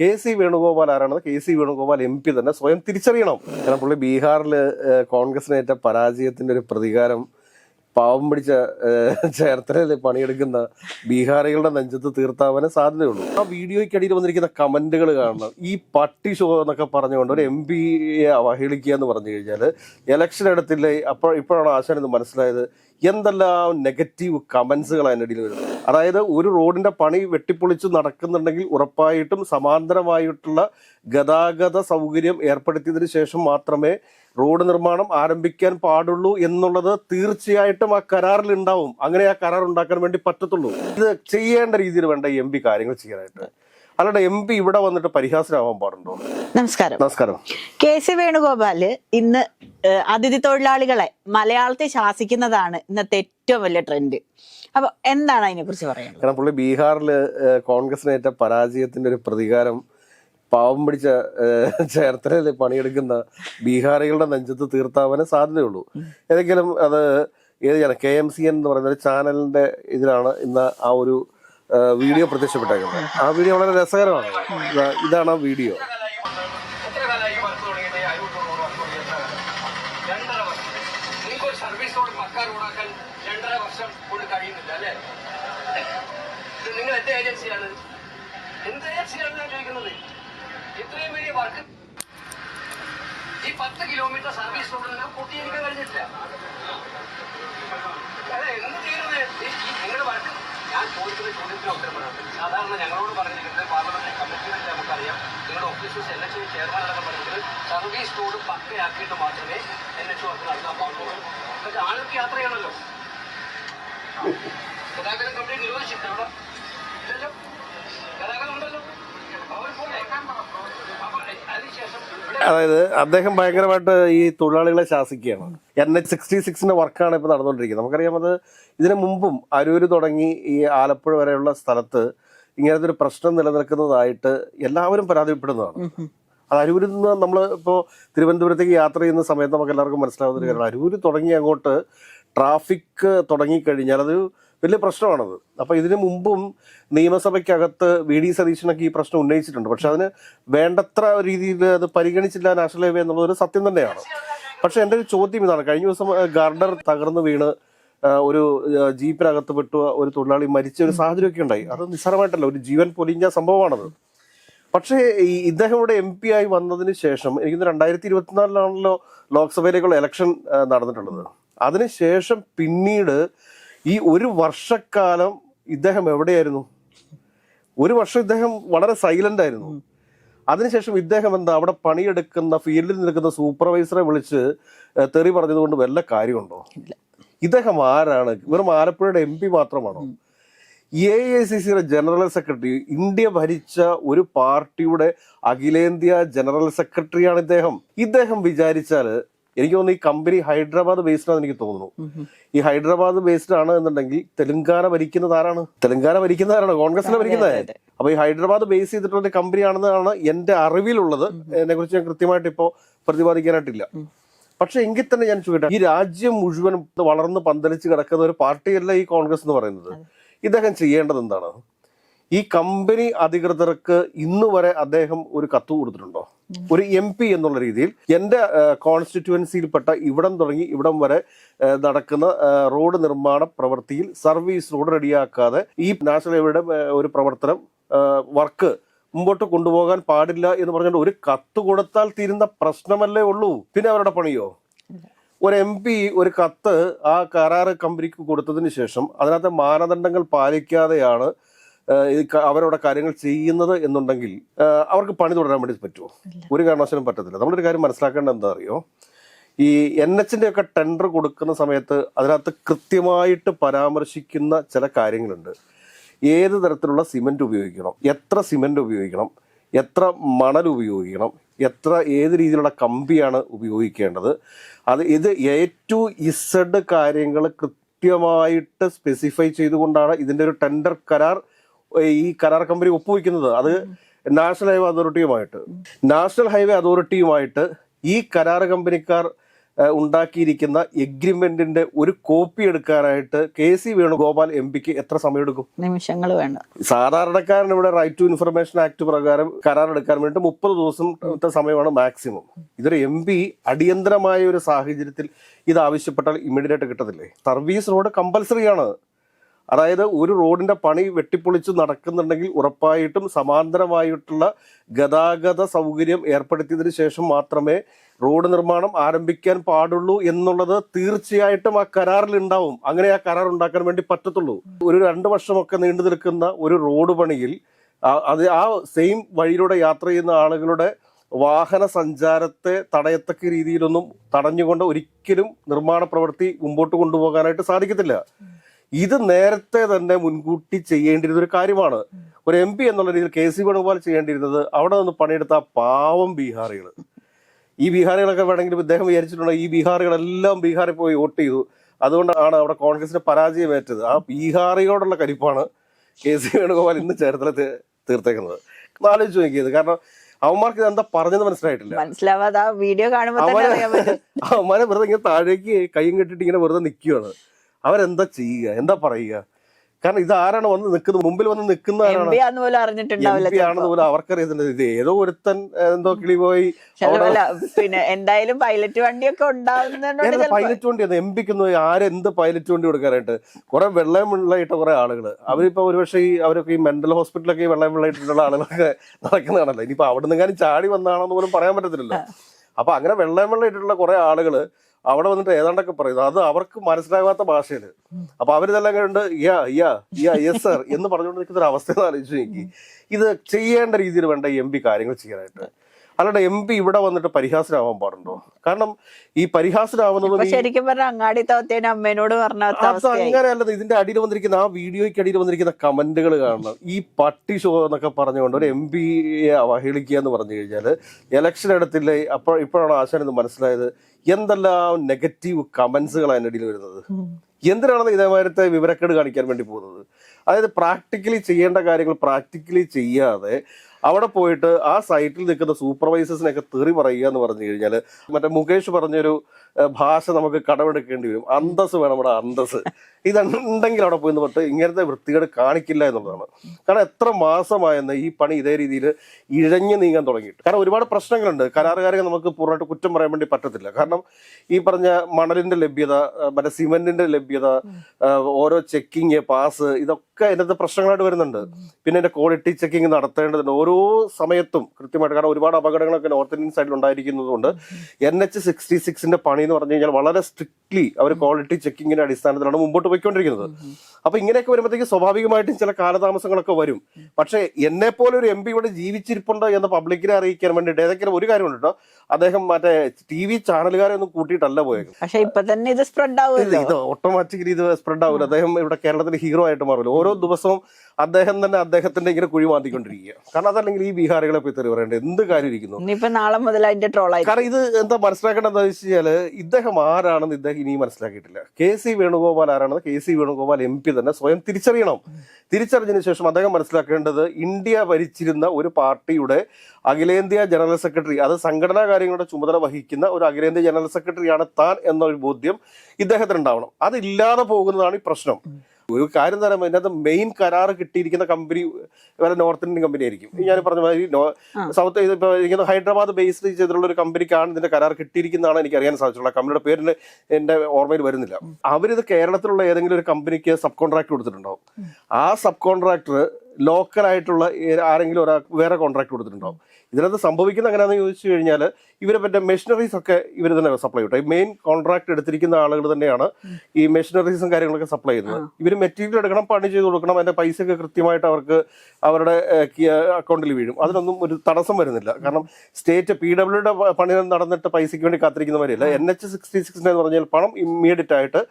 K C Venugopal ആരാണെന്ന് K C Venugopal M P തന്നെ സ്വയം തിരിച്ചറിയണം. കാരണം പുള്ളി ബീഹാറിൽ കോൺഗ്രസിനേറ്റ പരാജയത്തിന്റെ ഒരു പ്രതികാരം പാവം പിടിച്ച ചേർത്തലയിൽ പണിയെടുക്കുന്ന ബീഹാറികളുടെ നെഞ്ചത്ത് തീർത്താവാനേ സാധ്യതയുള്ളൂ. ആ വീഡിയോയ്ക്കടിയിൽ വന്നിരിക്കുന്ന കമന്റുകൾ കാണണം. ഈ പട്ടി ഷോ എന്നൊക്കെ പറഞ്ഞുകൊണ്ട് ഒരു എം പിയെ അവഹേളിക്കുക എന്ന് പറഞ്ഞു കഴിഞ്ഞാൽ ഇലക്ഷൻ എടുത്തില്ലേ അപ്പോൾ ഇപ്പോഴാണ് ആശാൻ ഇത് മനസ്സിലായത് എന്തെല്ലാം നെഗറ്റീവ് കമന്റ്സുകൾ അതിനിടയിൽ വരുന്നത്. അതായത് ഒരു റോഡിന്റെ പണി വെട്ടിപ്പൊളിച്ച് നടക്കുന്നുണ്ടെങ്കിൽ ഉറപ്പായിട്ടും സമാന്തരമായിട്ടുള്ള ഗതാഗത സൗകര്യം ഏർപ്പെടുത്തിയതിനു ശേഷം മാത്രമേ റോഡ് നിർമ്മാണം ആരംഭിക്കാൻ പാടുള്ളൂ എന്നുള്ളത് തീർച്ചയായിട്ടും ആ കരാറിൽ ഉണ്ടാവും അങ്ങനെ ആ കരാർ ഉണ്ടാക്കാൻ വേണ്ടി പറ്റത്തുള്ളൂ. ഇത് ചെയ്യേണ്ട രീതിയിൽ വേണ്ട എം കാര്യങ്ങൾ ചെയ്യാനായിട്ട്. അല്ലാണ്ട് എം പി ഇവിടെ വന്നിട്ട് പരിഹാസരാവാൻ പാടുണ്ടോ? നമസ്കാരം. നമസ്കാരം. കെ സി വേണുഗോപാൽ ഇന്ന് അതിഥി തൊഴിലാളികളെ മലയാളത്തെ ശാസിക്കുന്നതാണ് ഇന്നത്തെ ഏറ്റവും വലിയ ട്രെൻഡ് അപ്പൊ എന്താണ് അതിനെ കുറിച്ച് പറയുന്നത് കാരണം പുള്ളി ബീഹാറിൽ കോൺഗ്രസിനേറ്റ പരാജയത്തിന്റെ ഒരു പ്രതികാരം പാവം പിടിച്ച ചേർത്തലയിൽ പണിയെടുക്കുന്ന ബീഹാറികളുടെ നെഞ്ചത്ത് തീർത്താവാനേ സാധ്യതയുള്ളൂ. ഏതെങ്കിലും അത് ഏത് കെ എം സി എൻ എന്ന് പറയുന്ന ഒരു ചാനലിന്റെ ഇതിലാണ് ഇന്ന് ആ ഒരു വീഡിയോ പ്രത്യക്ഷപ്പെട്ടേക്കുന്നത്. ആ വീഡിയോ വളരെ രസകരമാണ്. ഇതാണ് ആ വീഡിയോ. രണ്ടര വർഷം കൊണ്ട് അല്ലേ നിങ്ങൾ ഏജൻസിയാണ് ഇത്രയും വലിയ വർക്ക് ഈ പത്ത് കിലോമീറ്റർ സർവീസ് റോഡിൽ നിന്ന് പൊട്ടിയിരിക്കാൻ കഴിഞ്ഞിട്ടില്ല. അതെ എന്ത് ചെയ്യുന്നത് നിങ്ങളുടെ വർക്ക് ഞാൻ ചോദിക്കുന്ന ചോദ്യത്തിന് ഉത്തരം പറയണം. സാധാരണ ഞങ്ങളോട് പറഞ്ഞിരിക്കുന്നത് പാർലമെന്ററി കമ്മിറ്റികളിൽ നമുക്കറിയാം. നിങ്ങളുടെ offices N H O chairman അടക്കം പറഞ്ഞിരിക്കുന്നത് സർവീസ് റോഡ് പക്കയാക്കിയിട്ട് മാത്രമേ എൻ എച്ച് വർക്ക് നടത്താൻ പാടുള്ളൂ. പക്ഷെ ആൾക്ക് യാത്രയാണല്ലോ. ഗതാഗതം കമ്പനി നിരോധിച്ചിട്ടുണ്ട് അവിടെ. അതായത് അദ്ദേഹം ഭയങ്കരമായിട്ട് ഈ തൊഴിലാളികളെ ശാസിക്കുകയാണ്. എൻ എച്ച് സിക്സ്റ്റി സിക്സിന്റെ വർക്കാണ് ഇപ്പൊ നടന്നുകൊണ്ടിരിക്കുന്നത്. നമുക്കറിയാം അത് ഇതിനു മുമ്പും അരൂര് തുടങ്ങി ഈ ആലപ്പുഴ വരെയുള്ള സ്ഥലത്ത് ഇങ്ങനത്തെ ഒരു പ്രശ്നം നിലനിൽക്കുന്നതായിട്ട് എല്ലാവരും പരാതിപ്പെടുന്നതാണ്. അത് അരൂരിൽ നിന്ന് നമ്മൾ ഇപ്പോൾ തിരുവനന്തപുരത്തേക്ക് യാത്ര ചെയ്യുന്ന സമയത്ത് നമുക്ക് എല്ലാവർക്കും മനസ്സിലാവുന്ന ഒരു കാര്യമാണ്. അരൂര് തുടങ്ങി അങ്ങോട്ട് ട്രാഫിക് തുടങ്ങിക്കഴിഞ്ഞാൽ അത് വലിയ പ്രശ്നമാണത്. അപ്പൊ ഇതിനു മുമ്പും നിയമസഭയ്ക്കകത്ത് വി ഡി സതീശനൊക്കെ ഈ പ്രശ്നം ഉന്നയിച്ചിട്ടുണ്ട്. പക്ഷെ അതിന് വേണ്ടത്ര രീതിയിൽ അത് പരിഗണിച്ചില്ല നാഷണൽ ഹൈവേ എന്നുള്ളത് ഒരു സത്യം തന്നെയാണ്. പക്ഷെ എന്റെ ഒരു ചോദ്യം ഇതാണ്. കഴിഞ്ഞ ദിവസം ഗാർഡർ തകർന്നു വീണ് ഒരു ജീപ്പിനകത്ത് പെട്ടു ഒരു തൊഴിലാളി മരിച്ച ഒരു സാഹചര്യമൊക്കെ ഉണ്ടായി. അത് നിസ്സാരമായിട്ടല്ല ഒരു ജീവൻ പൊലിഞ്ഞ സംഭവമാണത്. പക്ഷേ ഈ ഇദ്ദേഹം ഇവിടെ എം പി ആയി വന്നതിന് ശേഷം എനിക്ക് രണ്ടായിരത്തി ഇരുപത്തിനാലിലാണല്ലോ ലോക്സഭയിലേക്കുള്ള ഇലക്ഷൻ നടന്നിട്ടുള്ളത്. അതിനുശേഷം പിന്നീട് ഈ ഒരു വർഷക്കാലം ഇദ്ദേഹം എവിടെയായിരുന്നു? ഒരു വർഷം ഇദ്ദേഹം വളരെ സൈലന്റ് ആയിരുന്നു. അതിനുശേഷം ഇദ്ദേഹം എന്താ അവിടെ പണിയെടുക്കുന്ന ഫീൽഡിൽ നിൽക്കുന്ന സൂപ്പർവൈസറെ വിളിച്ച് തെറി പറഞ്ഞതുകൊണ്ട് വല്ല കാര്യമുണ്ടോ? ഇദ്ദേഹം ആരാണ്? വെറും ആലപ്പുഴയുടെ എം പി മാത്രമാണോ? എ ഐ സി സിയുടെ ജനറൽ സെക്രട്ടറി ഇന്ത്യ ഭരിച്ച ഒരു പാർട്ടിയുടെ അഖിലേന്ത്യാ ജനറൽ സെക്രട്ടറിയാണ് ഇദ്ദേഹം. ഇദ്ദേഹം വിചാരിച്ചാൽ എനിക്ക് തോന്നുന്നു ഈ കമ്പനി ഹൈദരാബാദ് ബേസ്ഡ് ആണെന്ന് എനിക്ക് തോന്നുന്നു. ഈ ഹൈദരാബാദ് ബേസ്ഡ് ആണ് എന്നുണ്ടെങ്കിൽ തെലങ്കാന ഭരിക്കുന്നത് ആരാണ്? തെലങ്കാന ഭരിക്കുന്നത് ആരാണ്? കോൺഗ്രസിനെ ഭരിക്കുന്നത്. അപ്പൊ ഈ ഹൈദരാബാദ് ബേസ് ചെയ്തിട്ടുള്ള കമ്പനി ആണെന്നാണ് എന്റെ അറിവിലുള്ളത്. എന്നെ കുറിച്ച് ഞാൻ കൃത്യമായിട്ട് ഇപ്പോ പ്രതിപാദിക്കാനായിട്ടില്ല. പക്ഷെ എങ്കിൽ തന്നെ ഞാൻ ചോദിക്കട്ടെ ഈ രാജ്യം മുഴുവൻ വളർന്ന് പന്തലിച്ച് കിടക്കുന്ന ഒരു പാർട്ടിയല്ല ഈ കോൺഗ്രസ് എന്ന് പറയുന്നത്. ഇദ്ദേഹം ചെയ്യേണ്ടത് എന്താണ്? ഈ കമ്പനി അധികൃതർക്ക് ഇന്ന് വരെ അദ്ദേഹം ഒരു കത്ത് കൊടുത്തിട്ടുണ്ടോ? ഒരു എം പി എന്നുള്ള രീതിയിൽ എന്റെ കോൺസ്റ്റിറ്റുവൻസിയിൽപ്പെട്ട ഇവിടം തുടങ്ങി ഇവിടം വരെ നടക്കുന്ന റോഡ് നിർമ്മാണ പ്രവൃത്തിയിൽ സർവീസ് റോഡ് റെഡിയാക്കാതെ ഈ നാഷണൽ ഹൈവേയുടെ ഒരു പ്രവർത്തനം വർക്ക് മുമ്പോട്ട് കൊണ്ടുപോകാൻ പാടില്ല എന്ന് പറഞ്ഞുകൊണ്ട് ഒരു കത്ത് കൊടുത്താൽ തീരുന്ന പ്രശ്നമല്ലേ ഉള്ളൂ. പിന്നെ അവരുടെ പണിയോ? ഒരു എം പി ഒരു കത്ത് ആ കരാറ് കമ്പനിക്ക് കൊടുത്തതിന് ശേഷം അതിനകത്തെ മാനദണ്ഡങ്ങൾ പാലിക്കാതെയാണ് അവരവിടെ കാര്യങ്ങൾ ചെയ്യുന്നത് എന്നുണ്ടെങ്കിൽ അവർക്ക് പണി തുടരാൻ വേണ്ടി പറ്റുമോ? ഒരു കാരണവശാലും പറ്റത്തില്ല. നമ്മളൊരു കാര്യം മനസ്സിലാക്കേണ്ടത് എന്താ അറിയോ? ഈ എൻ എച്ചിന്റെ ഒക്കെ ടെൻഡർ കൊടുക്കുന്ന സമയത്ത് അതിനകത്ത് കൃത്യമായിട്ട് പരാമർശിക്കുന്ന ചില കാര്യങ്ങളുണ്ട്. ഏത് തരത്തിലുള്ള സിമെന്റ് ഉപയോഗിക്കണം? എത്ര സിമെന്റ് ഉപയോഗിക്കണം? എത്ര മണൽ ഉപയോഗിക്കണം? എത്ര ഏത് രീതിയിലുള്ള കമ്പിയാണ് ഉപയോഗിക്കേണ്ടത്? അത് ഇത് എ ടു ഇസഡ് കാര്യങ്ങൾ കൃത്യമായിട്ട് സ്പെസിഫൈ ചെയ്തുകൊണ്ടാണ് ഇതിന്റെ ഒരു ടെൻഡർ കരാർ ഈ കരാർ കമ്പനി ഒപ്പുവെക്കുന്നത് അത് നാഷണൽ ഹൈവേ അതോറിറ്റിയുമായിട്ട്. നാഷണൽ ഹൈവേ അതോറിറ്റിയുമായിട്ട് ഈ കരാർ കമ്പനിക്കാർ ഉണ്ടാക്കിയിരിക്കുന്ന എഗ്രിമെന്റിന്റെ ഒരു കോപ്പി എടുക്കാനായിട്ട് കെ സി വേണുഗോപാൽ എം പിക്ക് എത്ര സമയമെടുക്കും? നിമിഷങ്ങൾ വേണ്ട സാധാരണക്കാരൻ ഇവിടെ റൈറ്റ് ടു ഇൻഫർമേഷൻ ആക്ട് പ്രകാരം കരാർ എടുക്കാൻ വേണ്ടി മുപ്പത് ദിവസം സമയമാണ് മാക്സിമം ഇതൊരു എം പി അടിയന്തരമായ ഒരു സാഹചര്യത്തിൽ ഇത് ആവശ്യപ്പെട്ടാൽ ഇമ്മീഡിയറ്റ് ആയിട്ട് കിട്ടത്തില്ലേ? സർവീസ് റോഡ് കമ്പൽസറി ആണ്. അതായത് ഒരു റോഡിന്റെ പണി വെട്ടിപ്പൊളിച്ച് നടക്കുന്നുണ്ടെങ്കിൽ ഉറപ്പായിട്ടും സമാന്തരമായിട്ടുള്ള ഗതാഗത സൗകര്യം ഏർപ്പെടുത്തിയതിന് ശേഷം മാത്രമേ റോഡ് നിർമ്മാണം ആരംഭിക്കാൻ പാടുള്ളൂ എന്നുള്ളത് തീർച്ചയായിട്ടും ആ കരാറിൽ ഉണ്ടാവും. അങ്ങനെ ആ കരാർ ഉണ്ടാക്കാൻ വേണ്ടി പറ്റത്തുള്ളൂ. ഒരു രണ്ട് വർഷമൊക്കെ നീണ്ടു നിൽക്കുന്ന ഒരു റോഡ് പണിയിൽ അത് ആ സെയിം വഴിയിലൂടെ യാത്ര ചെയ്യുന്ന ആളുകളുടെ വാഹന സഞ്ചാരത്തെ തടയത്തക്ക രീതിയിലൊന്നും തടഞ്ഞുകൊണ്ട് ഒരിക്കലും നിർമ്മാണ പ്രവൃത്തി മുമ്പോട്ട് കൊണ്ടുപോകാനായിട്ട് സാധിക്കത്തില്ല. ഇത് നേരത്തെ തന്നെ മുൻകൂട്ടി ചെയ്യേണ്ടിയിരുന്ന ഒരു കാര്യമാണ്. ഒരു എം പി എന്നുള്ള രീതിയിൽ കെ സി വേണുഗോപാൽ ചെയ്യേണ്ടിയിരുന്നത് അവിടെ നിന്ന് പണിയെടുത്ത പാവം ബീഹാറികൾ ഈ ബീഹാറികളൊക്കെ വേണമെങ്കിൽ ഇദ്ദേഹം വിചാരിച്ചിട്ടുണ്ട് ഈ ബീഹാറികളെല്ലാം ബീഹാറിൽ പോയി വോട്ട് ചെയ്തു. അതുകൊണ്ടാണ് അവിടെ കോൺഗ്രസിന്റെ പരാജയമേറ്റത്. ആ ബീഹാറിയോടുള്ള കരിപ്പാണ് കെ സി വേണുഗോപാൽ ഇന്ന് ചേർത്തല തീർത്തേക്കുന്നത്. ആലോചിച്ച് നോക്കിയത്. കാരണം അവന്മാർക്ക് ഇത് എന്താ പറഞ്ഞത് മനസ്സിലായിട്ടില്ല. മനസ്സിലാവാതെ വീഡിയോ കാണുമ്പോൾ അവന്മാരെ വെറുതെ ഇങ്ങനെ താഴേക്ക് കൈയും കെട്ടിട്ട് ഇങ്ങനെ വെറുതെ നിൽക്കുകയാണ് അവരെന്താ ചെയ്യുക? എന്താ പറയുക? കാരണം ഇത് ആരാണ് വന്ന് നിൽക്കുന്നത്? മുമ്പിൽ വന്ന് നിൽക്കുന്ന ആരാണ് പോലും അറിഞ്ഞിട്ടുണ്ടാവില്ല അവർക്കറിയത്തില്ല. ഇത് ഏതോ ഒരുത്തൻ എന്തോ കിളി പോയി പിന്നെ എന്തായാലും പൈലറ്റ് വണ്ടിയൊക്കെ ഉണ്ടാവുന്നതുകൊണ്ട് ചിലപ്പോ പൈലറ്റ് വണ്ടി എം പിക്കൊന്നും ആരെന്ത് പൈലറ്റ് വണ്ടി കൊടുക്കാനായിട്ട്? കുറെ വെള്ളം വെള്ളമായിട്ട് കുറെ ആളുകൾ. അവരിപ്പോ ഒരുപക്ഷെ ഈ അവരൊക്കെ ഈ മെന്റൽ ഹോസ്പിറ്റലൊക്കെ ഈ വെള്ളം വെള്ളമായിട്ടുള്ള ആളുകളൊക്കെ നടക്കുന്നതാണല്ലോ. ഇനിയിപ്പോ അവിടെ നിന്നെങ്ങാനും ചാടി വന്നാണെന്ന് പോലും പറയാൻ പറ്റത്തില്ലല്ലോ. അപ്പൊ അങ്ങനെ വെള്ളം വെള്ളമായിട്ടുള്ള കുറെ ആളുകൾ അവിടെ വന്നിട്ട് ഏതാണ്ടൊക്കെ പറയുന്നത് അത് അവർക്ക് മനസ്സിലാകാത്ത ഭാഷയിൽ. അപ്പൊ അവരിതെല്ലാം കണ്ട് യാ യാ യാ യെസ് സർ എന്ന് പറഞ്ഞുകൊണ്ട് നിൽക്കുന്ന ഒരു അവസ്ഥ ആലോചിച്ചു നോക്കി. ഇത് ചെയ്യേണ്ട രീതിയിൽ വേണ്ട എം പി കാര്യങ്ങൾ ചെയ്യാനായിട്ട്. അല്ലാണ്ട് എം പി ഇവിടെ വന്നിട്ട് പരിഹാസനാവാൻ പാടുണ്ടോ? കാരണം ഈ പരിഹാസനാവുന്നത് ശരിക്കും പറഞ്ഞ അങ്ങാടി തവത്തേന് അമ്മേനോട് പറഞ്ഞ അങ്ങനെയല്ലത് ഇതിന്റെ അടിയിൽ വന്നിരിക്കുന്ന ആ വീഡിയോയ്ക്ക് അടിയിൽ വന്നിരിക്കുന്ന കമന്റുകൾ കാണണം. ഈ പട്ടി ഷോ എന്നൊക്കെ പറഞ്ഞുകൊണ്ട് ഒരു എം പിയെ അവഹേളിക്കുക എന്ന് പറഞ്ഞു കഴിഞ്ഞാൽ എലക്ഷൻ എടുത്തില്ലേ അപ്പോൾ ഇപ്പോഴാണ് ആശാൻ ഇത് മനസ്സിലായത്? എന്തെല്ലാം നെഗറ്റീവ് കമന്റ്സുകളാണ് അതിന്റെ അടിയിൽ വരുന്നത്? എന്തിനാണ് ഇതേമാരത്തെ വിവരക്കേട് കാണിക്കാൻ വേണ്ടി പോകുന്നത്? അതായത് പ്രാക്ടിക്കലി ചെയ്യേണ്ട കാര്യങ്ങൾ പ്രാക്ടിക്കലി ചെയ്യാതെ അവിടെ പോയിട്ട് ആ സൈറ്റിൽ നിൽക്കുന്ന സൂപ്പർവൈസേഴ്സിനൊക്കെ തെറി പറയുക എന്ന് പറഞ്ഞു കഴിഞ്ഞാൽ മറ്റേ മുകേഷ് പറഞ്ഞൊരു ഭാഷ നമുക്ക് കടമെടുക്കേണ്ടി വരും. അന്തസ് വേണം നമ്മുടെ അന്തസ് ഇതുണ്ടെങ്കിൽ അവിടെ പോയി പറഞ്ഞിട്ട് ഇങ്ങനത്തെ വൃത്തികേട് കാണിക്കില്ല എന്നുള്ളതാണ്. കാരണം എത്ര മാസമായെന്ന് ഈ പണി ഇതേ രീതിയിൽ ഇഴഞ്ഞു നീങ്ങാൻ തുടങ്ങിയിട്ട്. കാരണം ഒരുപാട് പ്രശ്നങ്ങളുണ്ട്. കരാറുകാരെ നമുക്ക് പൂർണമായിട്ട് കുറ്റം പറയാൻ വേണ്ടി പറ്റത്തില്ല. കാരണം ഈ പറഞ്ഞ മണലിന്റെ ലഭ്യത മറ്റേ സിമെന്റിന്റെ ലഭ്യത ഓരോ ചെക്കിങ് പാസ് ഇതൊക്കെ അതിനകത്ത് പ്രശ്നങ്ങളായിട്ട് വരുന്നുണ്ട്. പിന്നെ അതിന്റെ ക്വാളിറ്റി ചെക്കിങ് നടത്തേണ്ടതുണ്ട്. ഓരോ സമയത്തും കൃത്യമായിട്ട് കാരണം ഒരുപാട് അപകടങ്ങളൊക്കെ നോർത്ത് ഇന്ത്യൻ സൈഡിൽ ഉണ്ടായിരിക്കുന്നതുകൊണ്ട് എൻ എച്ച് സിക്സ്റ്റി സിക്സിന്റെ പണി എന്ന് പറഞ്ഞു കഴിഞ്ഞാൽ വളരെ സ്ട്രിക്ട്ലി അവർ ക്വാളിറ്റി ചെക്കിങ്ങിന്റെ അടിസ്ഥാനത്തിലാണ് മുമ്പോട്ട് പോയിക്കൊണ്ടിരിക്കുന്നത്. അപ്പൊ ഇങ്ങനെയൊക്കെ വരുമ്പോഴത്തേക്ക് സ്വാഭാവികമായിട്ടും ചില കാലതാമസങ്ങളൊക്കെ വരും. പക്ഷേ എന്നെ പോലെ ഒരു എം പി ഇവിടെ ജീവിച്ചിരിപ്പുണ്ട് എന്ന് പബ്ലിക്കിനെ അറിയിക്കാൻ വേണ്ടിയിട്ട് ഏതെങ്കിലും ഒരു കാര്യമുണ്ട് കേട്ടോ അദ്ദേഹം മറ്റേ ടി വി ചാനലുകാരെ ഒന്നും കൂട്ടിയിട്ടല്ല പോയത് പക്ഷേ ഇപ്പൊ തന്നെ ഇത് സ്പ്രെഡ് ആവില്ല ഇത് ഓട്ടോമാറ്റിക്കലി ഇത് സ്പ്രെഡ് ആവില്ല. അദ്ദേഹം ഇവിടെ കേരളത്തിന്റെ ഹീറോ ആയിട്ട് മാറില്ല ഓരോ ദിവസവും അദ്ദേഹം തന്നെ അദ്ദേഹത്തിന്റെ ഇങ്ങനെ കുഴി മാന്തിക്കൊണ്ടിരിക്കുക. കാരണം അതല്ലെങ്കിൽ ഈ ബീഹാറികളെ പോയി തെറി പറയേണ്ടത് എന്ത് കാര്യം ഇരിക്കുന്നു? നാളെ മുതൽ അതിന്റെ ട്രോളായി കാരണം ഇത് എന്താ മനസ്സിലാക്കേണ്ടത് എന്താ വെച്ച് കഴിഞ്ഞാൽ ഇദ്ദേഹം ആരാണെന്ന് ഇദ്ദേഹം ഇനി മനസ്സിലാക്കിയിട്ടില്ല. കെ സി വേണുഗോപാൽ ആരാണെന്ന് K C Venugopal M P തന്നെ സ്വയം തിരിച്ചറിയണം. തിരിച്ചറിഞ്ഞതിന് ശേഷം അദ്ദേഹം മനസ്സിലാക്കേണ്ടത് ഇന്ത്യ ഭരിച്ചിരുന്ന ഒരു പാർട്ടിയുടെ അഖിലേന്ത്യാ ജനറൽ സെക്രട്ടറി അത് സംഘടനാ കാര്യങ്ങളുടെ ചുമതല വഹിക്കുന്ന ഒരു അഖിലേന്ത്യാ ജനറൽ സെക്രട്ടറിയാണ് താൻ എന്നൊരു ബോധ്യം ഇദ്ദേഹത്തിന് ഉണ്ടാവണം അതില്ലാതെ പോകുന്നതാണ് ഈ പ്രശ്നം. ഒരു കാര്യം എന്താ പറയുക ഇതിനകത്ത് മെയിൻ കരാർ കിട്ടിയിരിക്കുന്ന കമ്പനി വരെ നോർത്ത് ഇന്ത്യൻ കമ്പനി ആയിരിക്കും. ഞാൻ പറഞ്ഞ മാതിരി സൗത്ത് ഇങ്ങനെ ഹൈദരാബാദ് ബേസ്ഡ് ചെയ്തിട്ടുള്ള ഒരു കമ്പനിക്കാണ് ഇതിന്റെ കരാർ കിട്ടിയിരിക്കുന്നതാണ് എനിക്ക് അറിയാൻ സാധിച്ചുള്ളത് കമ്പനിയുടെ പേരിന് എന്റെ ഓർമ്മയിൽ വരുന്നില്ല. അവരിത് കേരളത്തിലുള്ള ഏതെങ്കിലും ഒരു കമ്പനിക്ക് സബ് കോൺട്രാക്ട് കൊടുത്തിട്ടുണ്ടാവും ആ സബ് കോൺട്രാക്ടർ ലോക്കലായിട്ടുള്ള ആരെങ്കിലും ഒരാൾ വേറെ കോൺട്രാക്ട് കൊടുത്തിട്ടുണ്ടാവും. ഇതിനകത്ത് സംഭവിക്കുന്ന എങ്ങനെയാണെന്ന് ചോദിച്ചു കഴിഞ്ഞാൽ ഇവരെ മറ്റേ മെഷീനറീസ് ഒക്കെ ഇവർ തന്നെ സപ്ലൈ ചെയ്യും മെയിൻ കോൺട്രാക്ട് എടുത്തിരിക്കുന്ന ആളുകൾ തന്നെയാണ് ഈ മെഷീനറീസും കാര്യങ്ങളൊക്കെ സപ്ലൈ ചെയ്യുന്നത്. ഇവർ മെറ്റീരിയൽ എടുക്കണം പണി ചെയ്ത് കൊടുക്കണം അതിന്റെ പൈസയൊക്കെ കൃത്യമായിട്ട് അവർക്ക് അവരുടെ അക്കൗണ്ടിൽ വീഴും. അതിനൊന്നും ഒരു തടസ്സം വരുന്നില്ല. കാരണം സ്റ്റേറ്റ് പി ഡബ്ല്യുടെ പണി നടന്നിട്ട് പൈസയ്ക്ക് വേണ്ടി കാത്തിരിക്കുന്നവരില്ല. എൻ എച്ച് സിക്സ്റ്റി സിക്സ് എന്ന് പറഞ്ഞാൽ പണം ഇമ്മീഡിയറ്റ് ആയിട്ട്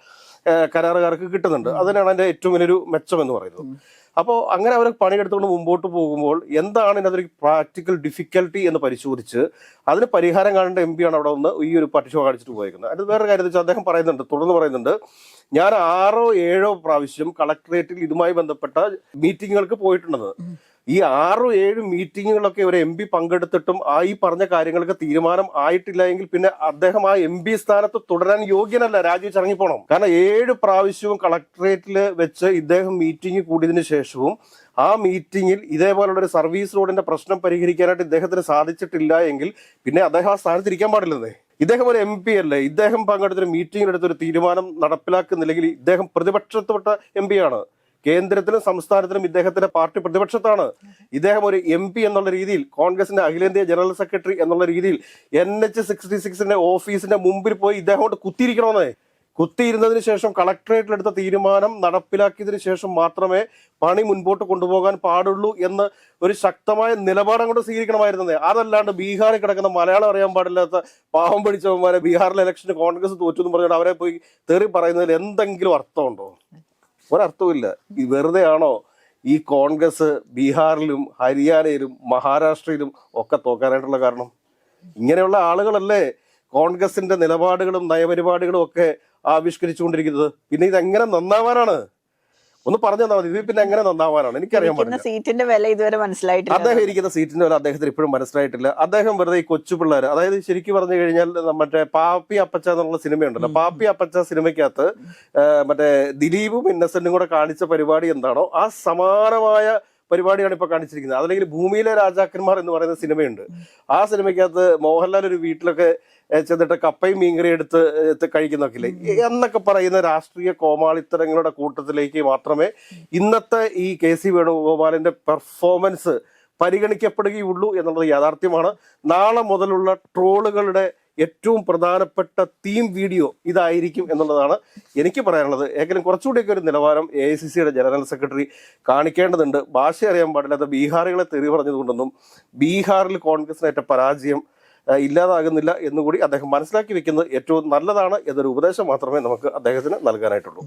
കരാറുകാർക്ക് കിട്ടുന്നുണ്ട്. അതിനാണ് അതിന്റെ ഏറ്റവും വലിയൊരു മെച്ചം എന്ന് പറയുന്നത്. അപ്പോൾ അങ്ങനെ അവർ പണിയെടുത്തുകൊണ്ട് മുമ്പോട്ട് പോകുമ്പോൾ എന്താണ് ഇതിനകത്തൊരു പ്രാക്ടിക്കൽ ഡിഫിക്കൽട്ടി എന്ന് പരിശോധിച്ച് അതിന് പരിഹാരം കാണേണ്ട എം പിയാണ് അവിടെ വന്ന് ഈ ഒരു പട്ടിഷോ കാണിച്ചിട്ട് പോയേക്കുന്നത്. അത് വേറെ കാര്യം വെച്ചാൽ അദ്ദേഹം പറയുന്നുണ്ട് തുടർന്ന് പറയുന്നുണ്ട് ഞാൻ ആറോ ഏഴോ പ്രാവശ്യം കളക്ടറേറ്റിൽ ഇതുമായി ബന്ധപ്പെട്ട മീറ്റിങ്ങുകൾക്ക് പോയിട്ടുണ്ടെന്ന്. ഈ ആറും ഏഴും മീറ്റിങ്ങുകളൊക്കെ ഒരു എം പി പങ്കെടുത്തിട്ടും ആ ഈ പറഞ്ഞ കാര്യങ്ങൾക്ക് തീരുമാനം ആയിട്ടില്ല എങ്കിൽ പിന്നെ അദ്ദേഹം ആ എം പി സ്ഥാനത്ത് തുടരാൻ യോഗ്യനല്ല. രാജിവെച്ച് ഇറങ്ങിപ്പോണം കാരണം ഏഴ് പ്രാവശ്യവും കളക്ടറേറ്റിൽ വെച്ച് ഇദ്ദേഹം മീറ്റിംഗ് കൂടിയതിനു ശേഷവും ആ മീറ്റിംഗിൽ ഇതേപോലുള്ള ഒരു സർവീസ് റോഡിന്റെ പ്രശ്നം പരിഹരിക്കാനായിട്ട് ഇദ്ദേഹത്തിന് സാധിച്ചിട്ടില്ല എങ്കിൽ പിന്നെ അദ്ദേഹം ആ സ്ഥാനത്തിരിക്കാൻ പാടില്ലെന്നേ ഇദ്ദേഹം ഒരു എം പി അല്ലേ? ഇദ്ദേഹം പങ്കെടുത്തൊരു മീറ്റിംഗിലെടുത്തൊരു തീരുമാനം നടപ്പിലാക്കുന്നില്ലെങ്കിൽ ഇദ്ദേഹം പ്രതിപക്ഷത്തുപെട്ട എം പി ആണ്. കേന്ദ്രത്തിലും സംസ്ഥാനത്തിലും ഇദ്ദേഹത്തിന്റെ പാർട്ടി പ്രതിപക്ഷത്താണ്. ഇദ്ദേഹം ഒരു എം പി എന്നുള്ള രീതിയിൽ കോൺഗ്രസിന്റെ അഖിലേന്ത്യാ ജനറൽ സെക്രട്ടറി എന്നുള്ള രീതിയിൽ എൻ എച്ച് സിക്സ്റ്റി സിക്സിന്റെ ഓഫീസിന്റെ മുമ്പിൽ പോയി ഇദ്ദേഹം കൊണ്ട് കുത്തിയിരിക്കണമെന്നേ കുത്തിയിരുന്നതിന് ശേഷം കളക്ടറേറ്റിൽ എടുത്ത തീരുമാനം നടപ്പിലാക്കിയതിന് ശേഷം മാത്രമേ പണി മുൻപോട്ട് കൊണ്ടുപോകാൻ പാടുള്ളൂ എന്ന് ഒരു ശക്തമായ നിലപാട് അങ്ങോട്ട് സ്വീകരിക്കണമായിരുന്നത് അതല്ലാണ്ട് ബീഹാറിൽ കിടക്കുന്ന മലയാളം അറിയാൻ പാടില്ലാത്ത പാവം പിടിച്ചവന്മാരെ ബീഹാറിലെ ഇലക്ഷന് കോൺഗ്രസ് തോറ്റു എന്ന് പറഞ്ഞിട്ട് അവരെ പോയി തെറി പറയുന്നതിൽ എന്തെങ്കിലും അർത്ഥമുണ്ടോ? ഒരർത്ഥവുമില്ല. വെറുതെ ആണോ ഈ കോൺഗ്രസ് ബീഹാറിലും ഹരിയാനയിലും മഹാരാഷ്ട്രയിലും ഒക്കെ തോക്കാനായിട്ടുള്ള കാരണം? ഇങ്ങനെയുള്ള ആളുകളല്ലേ കോൺഗ്രസിന്റെ നിലപാടുകളും നയപരിപാടികളും ഒക്കെ ആവിഷ്കരിച്ചുകൊണ്ടിരിക്കുന്നത്. പിന്നെ ഇതെങ്ങനെ നന്നാവാനാണ്? ഒന്ന് പറഞ്ഞു തന്നാൽ മതി. ഇത് പിന്നെ എങ്ങനെ നന്നാവാനാണ്? എനിക്കറിയാൻ പാടില്ല. സീറ്റിന്റെ വില ഇതുവരെ മനസ്സിലായിട്ടില്ല. അദ്ദേഹം ഇരിക്കുന്ന സീറ്റിന്റെ വില അദ്ദേഹത്തിന് ഇപ്പോഴും മനസ്സിലായിട്ടില്ല. അദ്ദേഹം വെറുതെ ഈ കൊച്ചു പിള്ളേർ അതായത് ശരിക്കും പറഞ്ഞു കഴിഞ്ഞാൽ മറ്റേ പാപ്പി അപ്പച്ച എന്നുള്ള സിനിമയുണ്ടല്ലോ പാപ്പി അപ്പച്ച സിനിമയ്ക്കകത്ത് മറ്റേ ദിലീപും ഇന്നസെന്റും കൂടെ കാണിച്ച പരിപാടി എന്താണോ ആ സമാനമായ പരിപാടിയാണ് ഇപ്പൊ കാണിച്ചിരിക്കുന്നത്. അതല്ലെങ്കിൽ ഭൂമിയിലെ രാജാക്കന്മാർ എന്ന് പറയുന്ന സിനിമയുണ്ട്. ആ സിനിമയ്ക്കകത്ത് മോഹൻലാൽ ഒരു വീട്ടിലൊക്കെ ചെന്നിട്ട് കപ്പയും മീൻകറി എടുത്ത് എടുത്ത് കഴിക്കുന്നൊക്കെ ഇല്ലേ എന്നൊക്കെ പറയുന്ന രാഷ്ട്രീയ കോമാളിത്തരങ്ങളുടെ കൂട്ടത്തിലേക്ക് മാത്രമേ ഇന്നത്തെ ഈ കെ സി വേണുഗോപാലിന്റെ പെർഫോമൻസ് പരിഗണിക്കപ്പെടുകയുള്ളൂ എന്നുള്ളത് യാഥാർത്ഥ്യമാണ്. നാളെ മുതലുള്ള ട്രോളുകളുടെ ഏറ്റവും പ്രധാനപ്പെട്ട തീം വീഡിയോ ഇതായിരിക്കും എന്നുള്ളതാണ് എനിക്ക് പറയാനുള്ളത്. ഏകദേശം കുറച്ചുകൂടിയൊക്കെ ഒരു നിലവാരം എ ഐ സി സിയുടെ ജനറൽ സെക്രട്ടറി കാണിക്കേണ്ടതുണ്ട്. ഭാഷ അറിയാൻ പാടില്ലാത്ത ബീഹാറികളെ തെറി പറഞ്ഞതുകൊണ്ടൊന്നും ബീഹാറിൽ കോൺഗ്രസിനേറ്റ പരാജയം ഇല്ലാതാകുന്നില്ല എന്നുകൂടി അദ്ദേഹം മനസ്സിലാക്കി വെക്കുന്നത് ഏറ്റവും നല്ലതാണ് എന്നൊരു ഉപദേശം മാത്രമേ നമുക്ക് അദ്ദേഹത്തിന് നൽകാനായിട്ടുള്ളൂ.